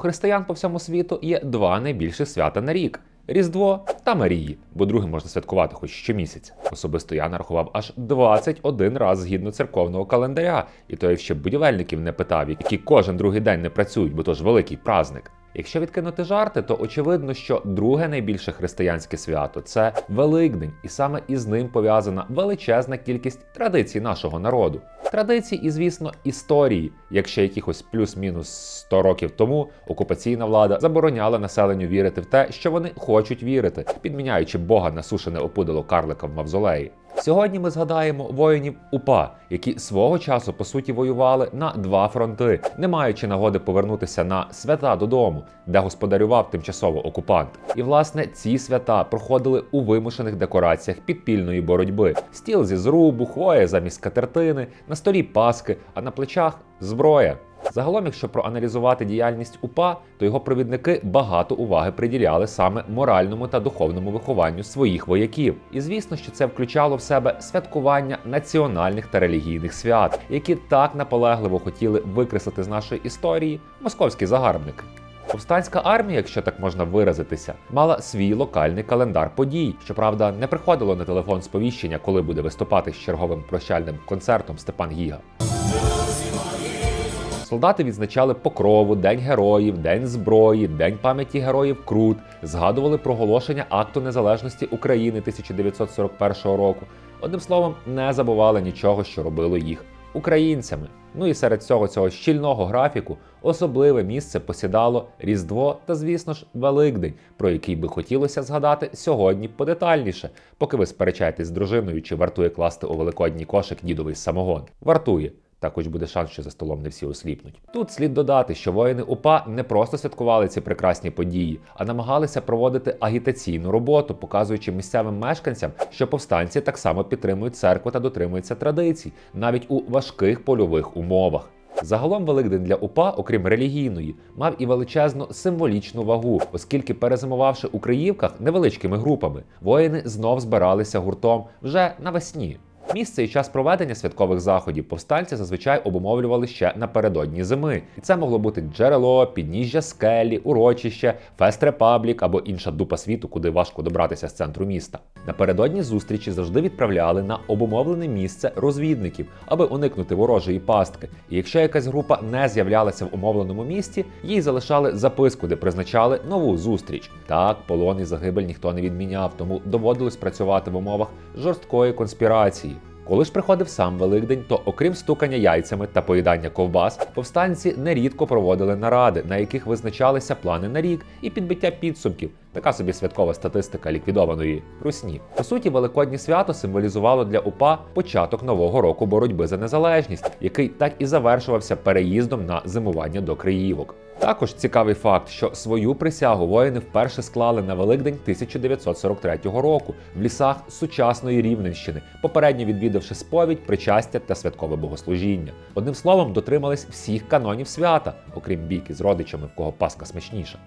християн по всьому світу є два найбільші свята на рік. Різдво та Марії, бо друге можна святкувати хоч щомісяць. Особисто я нарахував аж 21 раз згідно церковного календаря, і то я ще будівельників не питав, які кожен другий день не працюють, бо то ж великий праздник. Якщо відкинути жарти, то очевидно, що друге найбільше християнське свято це Великдень, і саме із ним пов'язана величезна кількість традицій нашого народу. Традицій і, звісно, історії. Якщо якихось плюс-мінус 100 років тому окупаційна влада забороняла населенню вірити в те, що вони хочуть вірити, підміняючи Бога на сушене опудало карлика в мавзолеї. Сьогодні ми згадаємо воїнів УПА, які свого часу по суті воювали на два фронти, не маючи нагоди повернутися на свята додому, де господарював тимчасово окупант. І власне ці свята проходили у вимушених декораціях підпільної боротьби: стіл зі зрубу, хвоя замість катертини, на столі паски, а на плечах зброя. Загалом, якщо проаналізувати діяльність УПА, то його провідники багато уваги приділяли саме моральному та духовному вихованню своїх вояків. І звісно, що це включало в себе святкування національних та релігійних свят, які так наполегливо хотіли викреслити з нашої історії московські загарбники. Повстанська армія, якщо так можна виразитися, мала свій локальний календар подій. Щоправда, не приходило на телефон сповіщення, коли буде виступати з черговим прощальним концертом Степан Гіга. Солдати відзначали покрову, День героїв, День зброї, День пам'яті героїв Крут, згадували проголошення акту незалежності України 1941 року. Одним словом, не забували нічого, що робило їх українцями. Ну і серед цього цього щільного графіку особливе місце посідало Різдво та, звісно ж, Великдень, про який би хотілося згадати сьогодні подетальніше, поки ви сперечаєтесь з дружиною, чи вартує класти у великодній кошик дідовий самогон. Вартує. Також буде шанс, що за столом не всі осліпнуть. Тут слід додати, що воїни УПА не просто святкували ці прекрасні події, а намагалися проводити агітаційну роботу, показуючи місцевим мешканцям, що повстанці так само підтримують церкву та дотримуються традицій, навіть у важких польових умовах. Загалом Великдень для УПА, окрім релігійної, мав і величезну символічну вагу, оскільки, перезимувавши у Криївках невеличкими групами, воїни знов збиралися гуртом вже навесні. Місце і час проведення святкових заходів повстанці зазвичай обумовлювали ще напередодні зими, і це могло бути джерело, підніжжя скелі, урочище, фест репаблік або інша дупа світу, куди важко добратися з центру міста. Напередодні зустрічі завжди відправляли на обумовлене місце розвідників, аби уникнути ворожої пастки. І якщо якась група не з'являлася в умовленому місті, їй залишали записку, де призначали нову зустріч. Так, полон і загибель ніхто не відміняв, тому доводилось працювати в умовах жорсткої конспірації. Коли ж приходив сам Великдень, то окрім стукання яйцями та поїдання ковбас, повстанці нерідко проводили наради, на яких визначалися плани на рік і підбиття підсумків. Така собі святкова статистика ліквідованої русні. По суті, великоднє свято символізувало для УПА початок нового року боротьби за незалежність, який так і завершувався переїздом на зимування до Криївок. Також цікавий факт, що свою присягу воїни вперше склали на Великдень 1943 року в лісах сучасної Рівненщини, попередньо відвідавши сповідь, причастя та святкове богослужіння. Одним словом, дотримались всіх канонів свята, окрім бійки з родичами, в кого паска смачніша.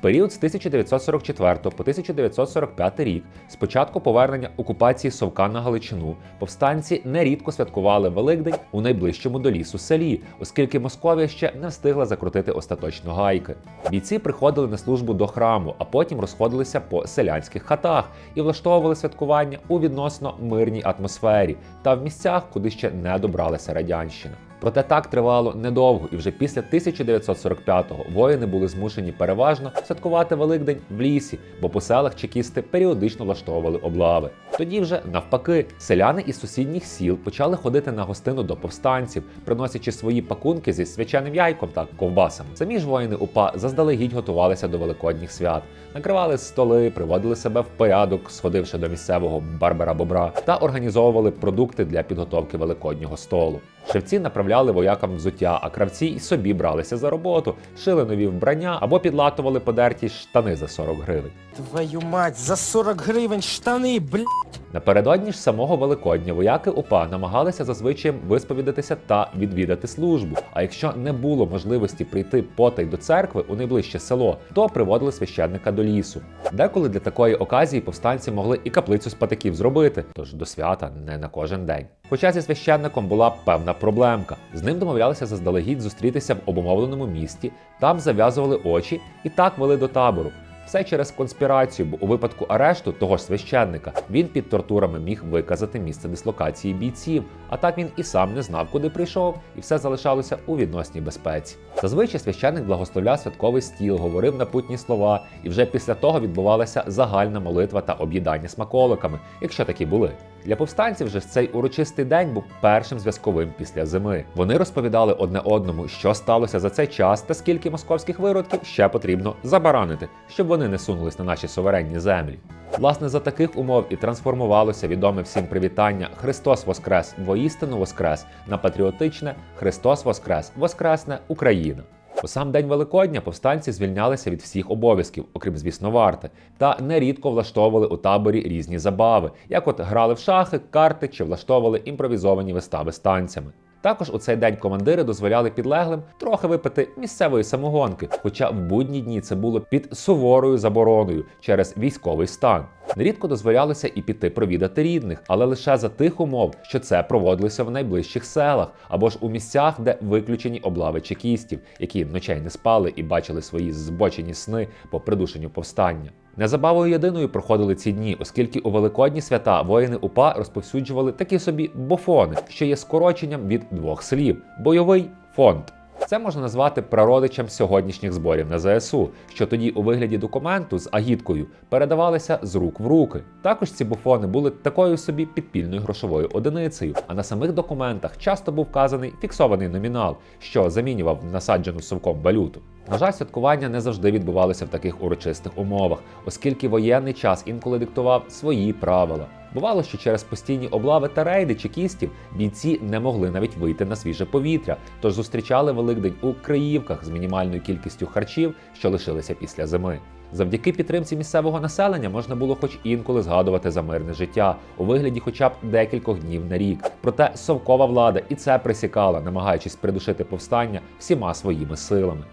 Період з 1944 по 1945 рік, з початку повернення окупації Совка на Галичину, повстанці нерідко святкували Великдень у найближчому до лісу селі, оскільки Московія ще не встигла закрутити остаточно гайки. Бійці приходили на службу до храму, а потім розходилися по селянських хатах і влаштовували святкування у відносно мирній атмосфері та в місцях, куди ще не добралася радянщина. Проте так тривало недовго, і вже після 1945-го воїни були змушені переважно святкувати Великдень в лісі, бо по селах чекісти періодично влаштовували облави. Тоді вже навпаки, селяни із сусідніх сіл почали ходити на гостину до повстанців, приносячи свої пакунки зі свяченим яйком та ковбасами. Самі ж воїни УПА заздалегідь готувалися до великодніх свят, накривали столи, приводили себе в порядок, сходивши до місцевого барбера бобра, та організовували продукти для підготовки великоднього столу. Шевці направляли воякам взуття, а кравці і собі бралися за роботу, шили нові вбрання або підлатували подерті штани за 40 гривень. Твою мать, за 40 гривень штани, блядь! Напередодні ж самого Великодня вояки УПА намагалися зазвичай висповідатися та відвідати службу. А якщо не було можливості прийти потай до церкви у найближче село, то приводили священника до лісу. Деколи для такої оказії повстанці могли і каплицю з патиків зробити, тож до свята не на кожен день. Хоча зі священником була певна проблемка. З ним домовлялися заздалегідь зустрітися в обумовленому місті, там зав'язували очі і так вели до табору. Все через конспірацію, бо у випадку арешту того ж священника він під тортурами міг виказати місце дислокації бійців, а так він і сам не знав, куди прийшов, і все залишалося у відносній безпеці. Зазвичай священник благословляв святковий стіл, говорив напутні слова, і вже після того відбувалася загальна молитва та об'їдання смаколиками, якщо такі були. Для повстанців же цей урочистий день був першим зв'язковим після зими. Вони розповідали одне одному, що сталося за цей час та скільки московських виродків ще потрібно забаранити, щоб вони не сунулись на наші суверенні землі. Власне, за таких умов і трансформувалося відоме всім привітання Христос Воскрес, воістину Воскрес на патріотичне Христос Воскрес, Воскресне Україна. У сам день Великодня повстанці звільнялися від всіх обов'язків, окрім звісно, варти, та нерідко влаштовували у таборі різні забави, як от грали в шахи, карти чи влаштовували імпровізовані вистави з танцями. Також у цей день командири дозволяли підлеглим трохи випити місцевої самогонки, хоча в будні дні це було під суворою забороною через військовий стан. Нерідко дозволялося і піти провідати рідних, але лише за тих умов, що це проводилося в найближчих селах або ж у місцях, де виключені облави чекістів, які ночей не спали і бачили свої збочені сни по придушенню повстання. Незабавою єдиною проходили ці дні, оскільки у великодні свята воїни УПА розповсюджували такі собі бофони, що є скороченням від двох слів бойовий фонд. Це можна назвати прародичем сьогоднішніх зборів на ЗСУ, що тоді у вигляді документу з агіткою передавалися з рук в руки. Також ці буфони були такою собі підпільною грошовою одиницею, а на самих документах часто був вказаний фіксований номінал, що замінював насаджену совком валюту. На жаль, святкування не завжди відбувалося в таких урочистих умовах, оскільки воєнний час інколи диктував свої правила. Бувало, що через постійні облави та рейди чекістів бійці не могли навіть вийти на свіже повітря, тож зустрічали Великдень у Криївках з мінімальною кількістю харчів, що лишилися після зими. Завдяки підтримці місцевого населення можна було хоч інколи згадувати за мирне життя у вигляді хоча б декількох днів на рік. Проте совкова влада і це присікала, намагаючись придушити повстання всіма своїми силами.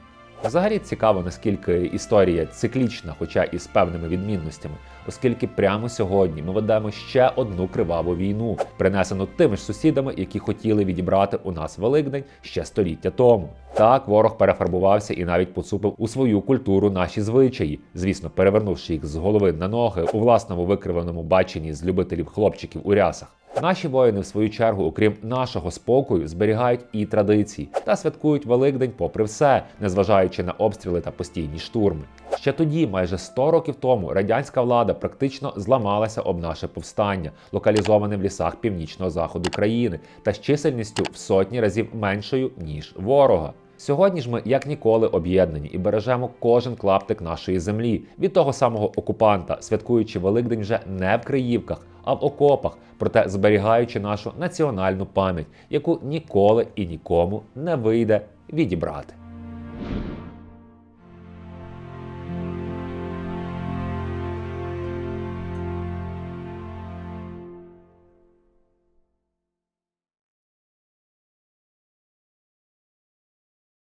Взагалі цікаво, наскільки історія циклічна, хоча і з певними відмінностями, оскільки прямо сьогодні ми ведемо ще одну криваву війну, принесену тими ж сусідами, які хотіли відібрати у нас Великдень ще століття тому. Так, ворог перефарбувався і навіть поцупив у свою культуру наші звичаї, звісно, перевернувши їх з голови на ноги у власному викривленому баченні з любителів хлопчиків у рясах. Наші воїни, в свою чергу, окрім нашого спокою, зберігають і традиції та святкують Великдень попри все, незважаючи на обстріли та постійні штурми. Ще тоді, майже 100 років тому, радянська влада практично зламалася об наше повстання, локалізоване в лісах північного заходу країни, та з чисельністю в сотні разів меншою ніж ворога. Сьогодні ж ми як ніколи об'єднані і бережемо кожен клаптик нашої землі від того самого окупанта, святкуючи Великдень вже не в Криївках, а в окопах, проте зберігаючи нашу національну пам'ять, яку ніколи і нікому не вийде відібрати.